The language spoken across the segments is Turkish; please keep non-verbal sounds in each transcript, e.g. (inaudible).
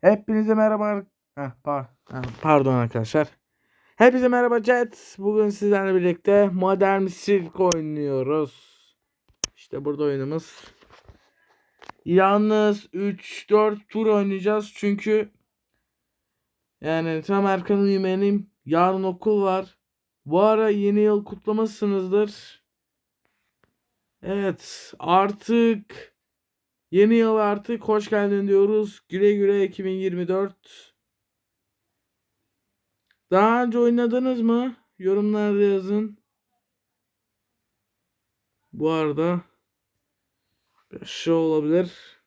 Hepinize merhaba. Heh, par- pardon arkadaşlar. Hepinize merhaba chat. Bugün sizlerle birlikte Modern Silk oynuyoruz. İşte burada oyunumuz. Yalnız 3-4 tur oynayacağız çünkü yani tam erken uyumayayım. Yarın okul var. Bu ara yeni yıl kutlamışsınızdır. Evet artık Yeni yıl artık hoş geldin diyoruz. Güle güle 2024. Daha önce oynadınız mı? Yorumlarda yazın. Bu arada bir şey olabilir.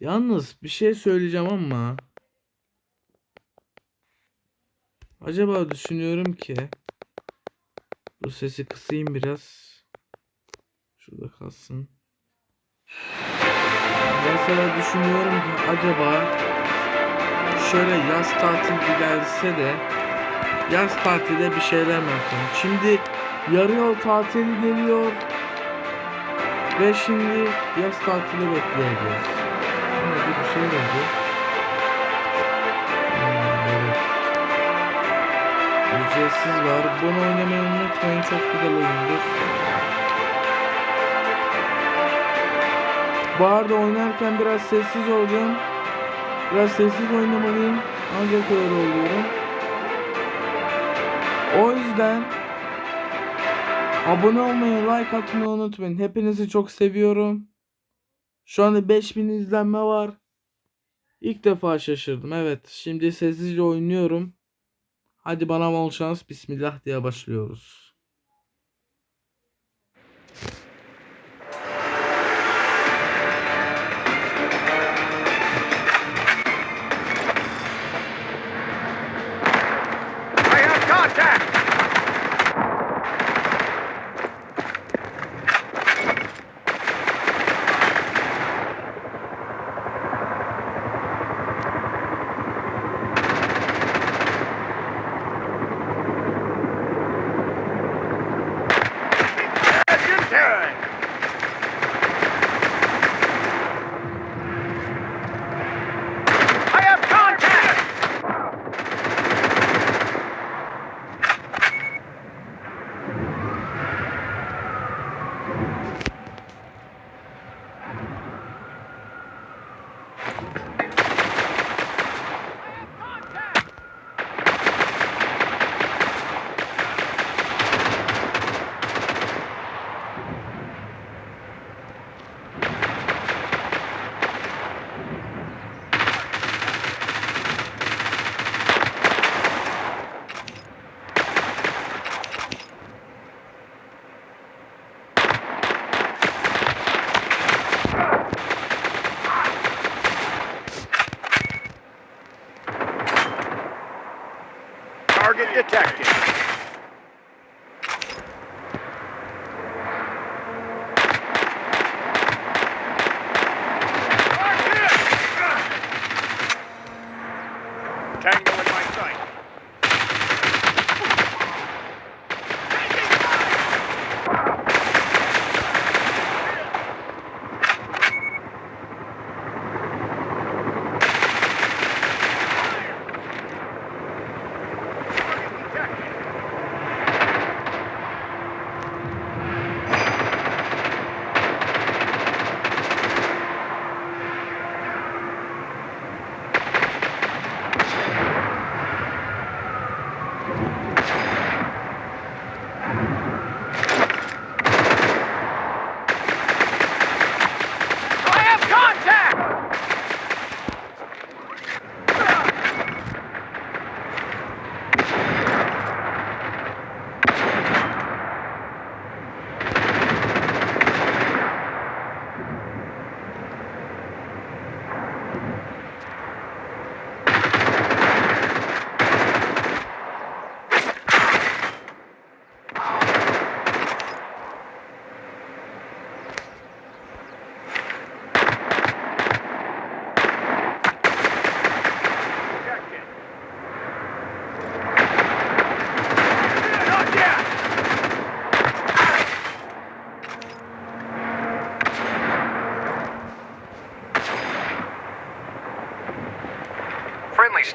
Yalnız bir şey söyleyeceğim ama acaba düşünüyorum ki bu sesi kısayım biraz. Şurada kalsın. Mesela düşünüyorum ki acaba şöyle yaz tatili gelse de yaz tatilde bir şeyler mi yapsam? Şimdi yarı yıl tatili geliyor ve şimdi yaz tatili bekleyeceğiz. Ama bir şey oldu. Hmm. Ücretsiz var. Bunu oynamayı unutmayın. Çok güzel oyundur. Bu arada oynarken biraz sessiz olacağım. Biraz sessiz oynamalıyım. Ancak öyle oluyorum. O yüzden abone olmayı, like atmayı unutmayın. Hepinizi çok seviyorum. Şu anda 5000 izlenme var. İlk defa şaşırdım. Evet, şimdi sessizce oynuyorum. Hadi bana bol şans. Bismillah diye başlıyoruz.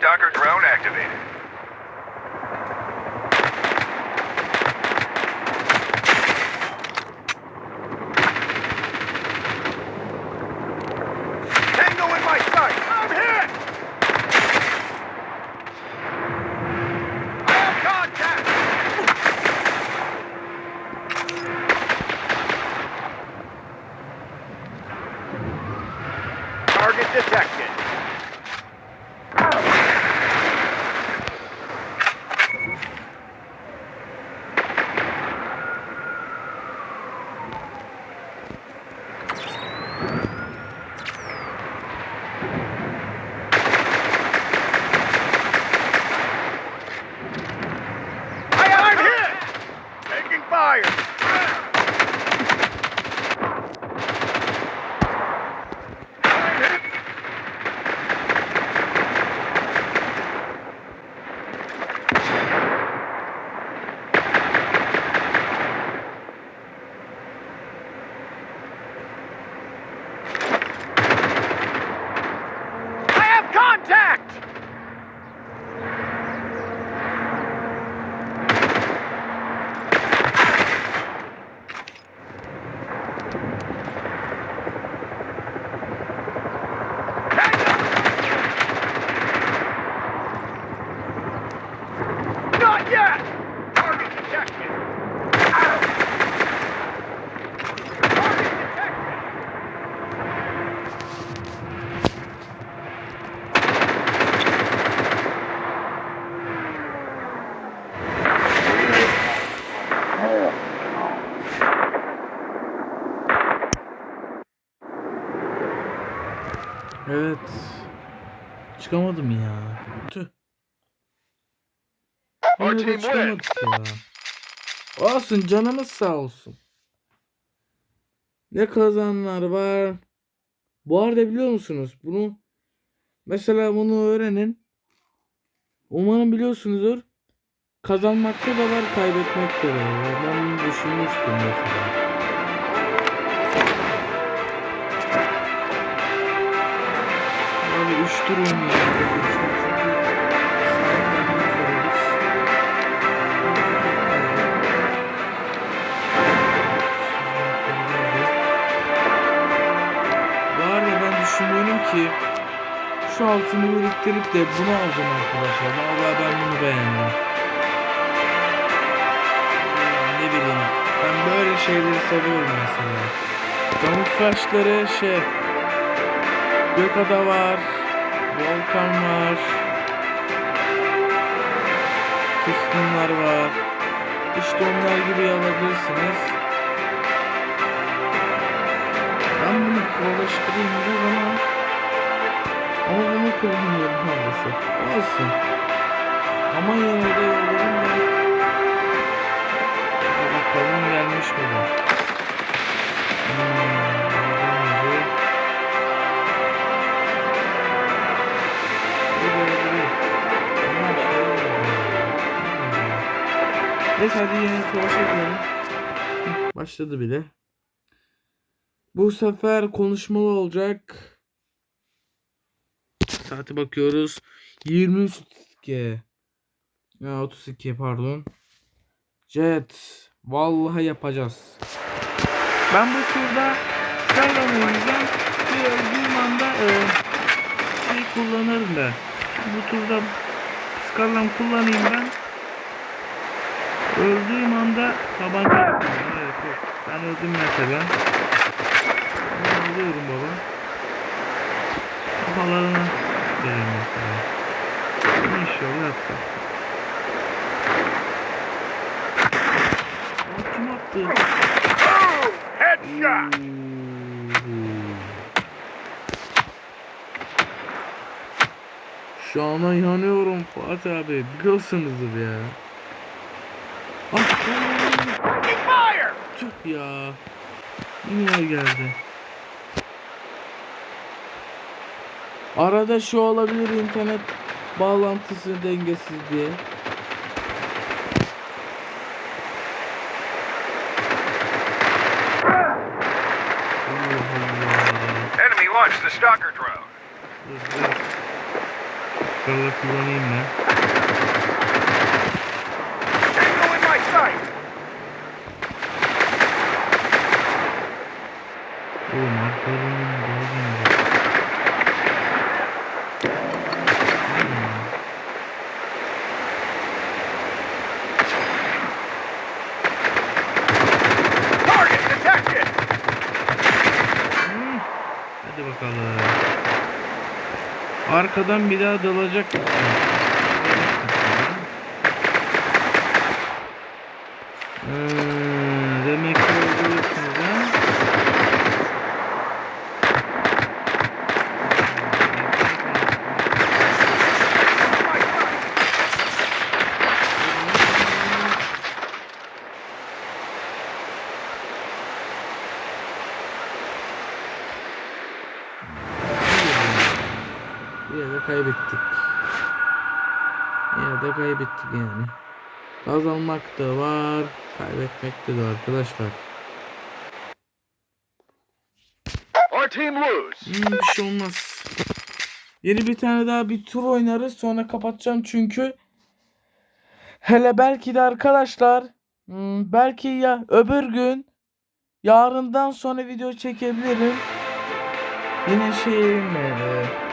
Friendly stalker drone activated. Çıkamadım ya. Tüh. Çıkamadık ya. Olsun canımız sağ olsun. Ne kazanlar var. Bu arada biliyor musunuz? Bunu mesela bunu öğrenin. Umarım biliyorsunuzdur. Kazanmakta da var, kaybetmekte de var. Ben bunu düşünmüştüm mesela. Tur oynayacağım. Düşünüyorum ki şu altını biriktirip de bunu alacağım arkadaşlar. Vallahi ben bunu beğendim. Ne bileyim. Ben böyle şeyleri seviyorum mesela. Kamuflajları şey Gökada var. Volkan var. Kısmınlar var. İşte onlar gibi alabilirsiniz. Ben bunu dolaştırayım biraz ama ama bunu kullanmıyorum maalesef. Olsun. Ama yine de yollarım da bakalım gelmiş mi bu? Hmm, Neyse hadi yine savaşa girelim. Başladı bile. Bu sefer konuşmalı olacak. Saate bakıyoruz. 23 Ya 32 pardon. Jet. Vallahi yapacağız. Ben bu turda Skyline oynayacağım. Bir öldüğüm anda e, şey kullanırım da. Bu turda Skyline kullanayım ben. Öldüğüm anda tabanca Evet yok. Ben öldüm mesela. Ben alıyorum baba. Kafalarına vereyim mesela. İnşallah. Aa, Kim attı? Boom! Headshot! Şu ana yanıyorum Fatih abi. Biliyorsunuzdur ya. Ah, aa, Taking fire! tüh ya. Yine geldi. Arada şu olabilir internet bağlantısı dengesiz diye. Enemy launched the stalker drone. Markerla kullanayım ben. Hadi bakalım. Arkadan bir daha dalacak mısın? Dalacak mısın? Ee, demek ki öldürürsünüz ha? My sight. Yine de kaybettik. Yine de kaybettik yani. Kazanmak da var, kaybetmek de var arkadaşlar. Our team lose. Hmm, bir şey olmaz. Yeni bir tane daha bir tur oynarız sonra kapatacağım çünkü. Hele belki de arkadaşlar hmm, belki ya öbür gün yarından sonra video çekebilirim. Yine şeyimle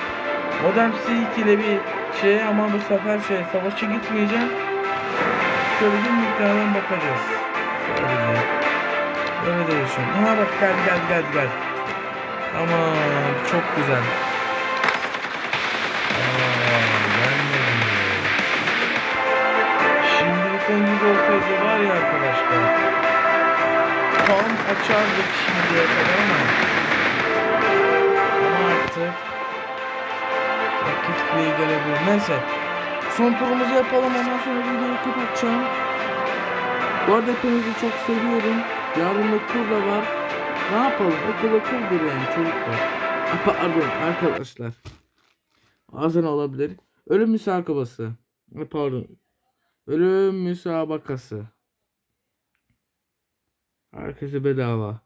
Modern C2 ile bir şey ama bu sefer şey savaşa gitmeyeceğim. Şöyle bir miktardan bakacağız. Sadece. Öyle de düşünüyorum. Aha bak gel gel gel gel. Aman çok güzel. Yüz olsaydı var ya arkadaşlar. Tam açardık şimdiye kadar ama. Ama artık bile gelebilir. Neyse. Son turumuzu yapalım ondan sonra videoyu kapatacağım. Bu arada hepinizi çok seviyorum. Yarın okul da var. Ne yapalım? Okul okuldur yani çocuklar. Ha, Pardon arkadaşlar. Bazen olabilir. Ölüm müsabakası. Pardon. Ölüm müsabakası. Herkese bedava.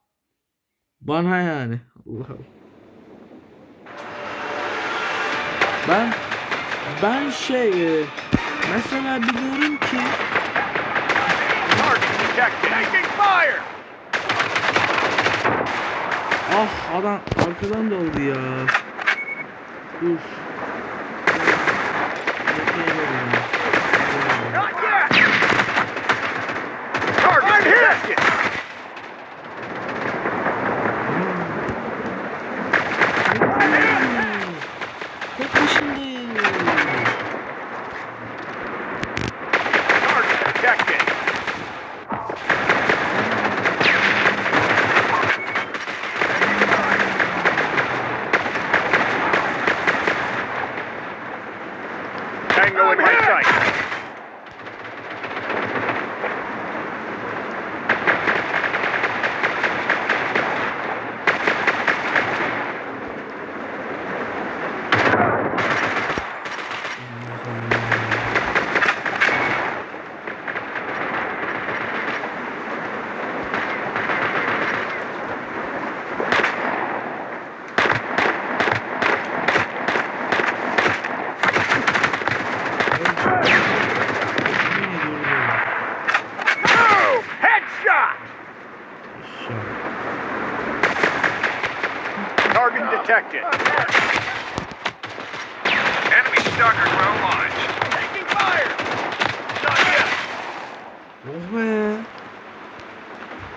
Bana yani. (laughs) Allah. Ben ben şey e, mesela biliyorum ki Target detected. Taking fire. ah adam arkadan doldu ya. Dur. Not yet. Target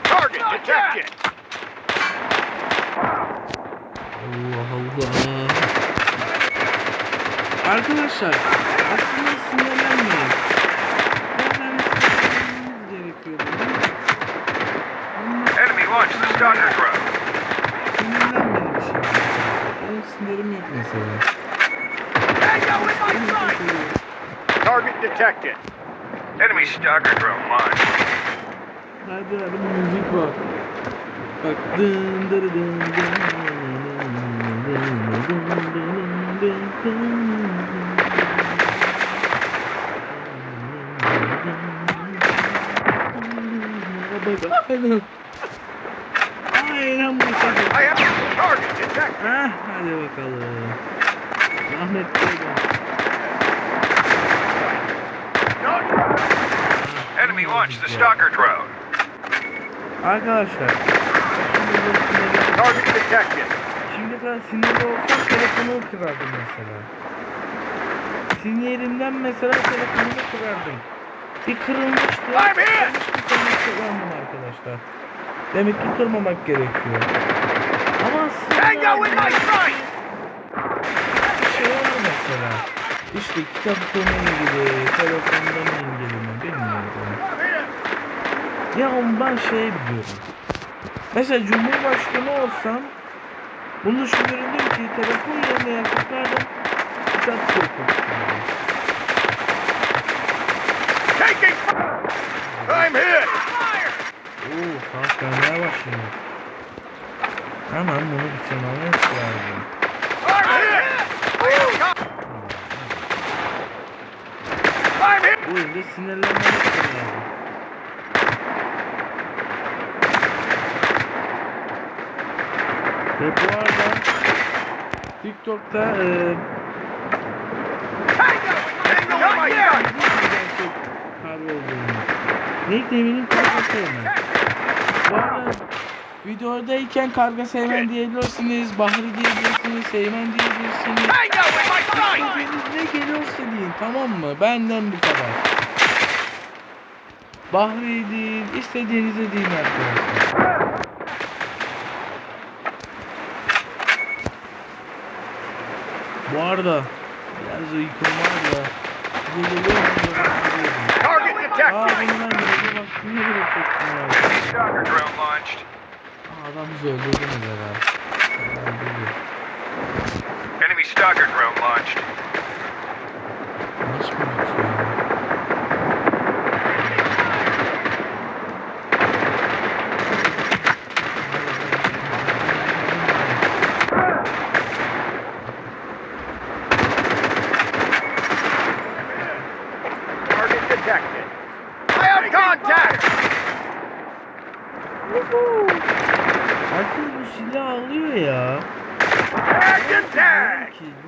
Target detected. Allah Allah. Arkadaşlar aslında sinirlenmeyin. Bazen sinirlenmeniz gerekiyor bunun. Ama Enemy launched the Stalker drone. sinirlenmedim. Benim sinirim yok mesela. Tango in my sight. Target detected. Enemy Stalker drone launched. Hadi hadi bir müzik var. Bak. Dın dırı dın dın. Aynen. Bu sefer. Hadi bakalım. Ahmet Bey'den. Enemy launched the Stalker drone. Arkadaşlar. Şimdi kadar sinirli olsam telefonumu kırardım mesela. Sinirimden mesela telefonumu kırardım. Bir kırılmıştı. Here. Kırılmıştı arkadaşlar. Demek ki kırmamak gerekiyor. Ama aslında bir şey var mesela. İşte kitap konu ilgili, telefondan ilgili. Ya ben şey biliyorum. Mesela Cumhurbaşkanı olsam bunu düşünürüm ki telefon yerine yasaklardım. Kitap okurdum. Taking I'm hit. Oo, saat gelmeye başlıyor. Hemen bunu bitirmemiz lazım. Bu oyunda sinirlenmemiz lazım. Ve bu arada TikTok'ta e, kargo olduğunu. Nickname'inin karga sevmen. Bu arada videodayken karga sevmen diyebilirsiniz, Bahri diyebilirsiniz, Seymen diyebilirsiniz. İstediğiniz ne geliyorsa deyin tamam mı? Benden bu kadar. Bahri değil, istediğinizi deyin arkadaşlar. Bu arada biraz uykum var da size geliyor mu? Target Aa detected. bunu ben gece vaktinde bile çektim abi. Stalker drone launched. Aa, adam bizi öldürdü mü be lan? Öldürdü. Enemy stalker drone launched.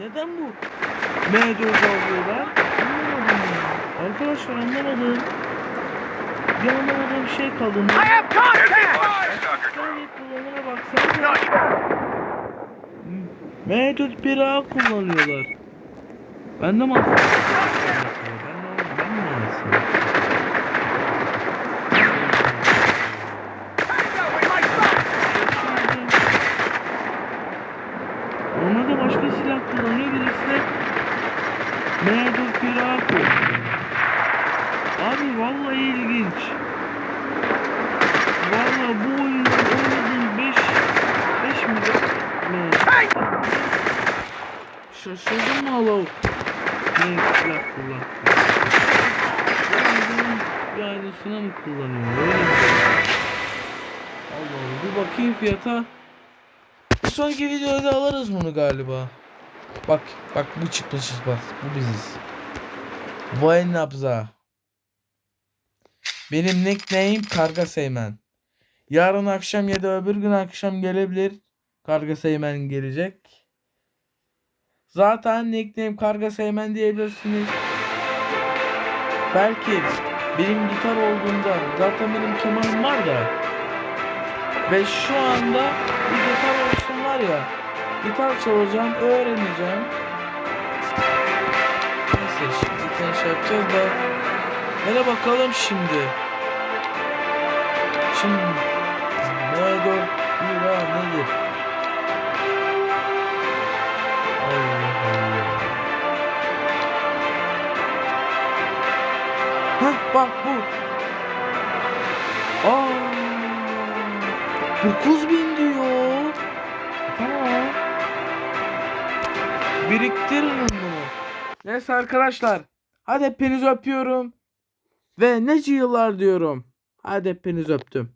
Neden bu M4 alıyorlar? Anlamadım ya. Arkadaşlar anlamadım. Bir anlamadığım şey kaldı. Drone. Saniye kullanana baksanıza. Not M4 bir A kullanıyorlar. Ben de alsam? Ben de ben mi alsam? Tango in my sight. Onlar da başka silah kullanıyor. Birisi de M4 bir A kullanıyor. Abi vallahi ilginç. Vallahi bu oyunda oynadığım 5 5 mi? Ne? Tango. Şaşırdım mı alo? Ne silah kullan? Bir aynısını mı kullanıyor? Öyle mi? Allah Allah bir fiyata. Bir sonraki videoda alırız bunu galiba. Bak bak bu çıkmışız bak bu biziz. Vay nabza. Benim nickname Karga Seymen. Yarın akşam ya da öbür gün akşam gelebilir. Karga Seymen gelecek. Zaten nickname Karga Seymen diyebilirsiniz. Belki benim gitar olduğunda zaten benim kemanım var da ve şu anda bir gitar olsun var ya gitar çalacağım öğreneceğim. Neyse şimdi tanış yapacağız da hele bakalım şimdi. Şimdi M4 bira nedir? Allah Allah. Hah bak bu. 9000 diyor. Tamam. Biriktiririm bunu. Neyse arkadaşlar. Hadi hepinizi öpüyorum. Ve nece yıllar diyorum. Hadi hepinizi öptüm.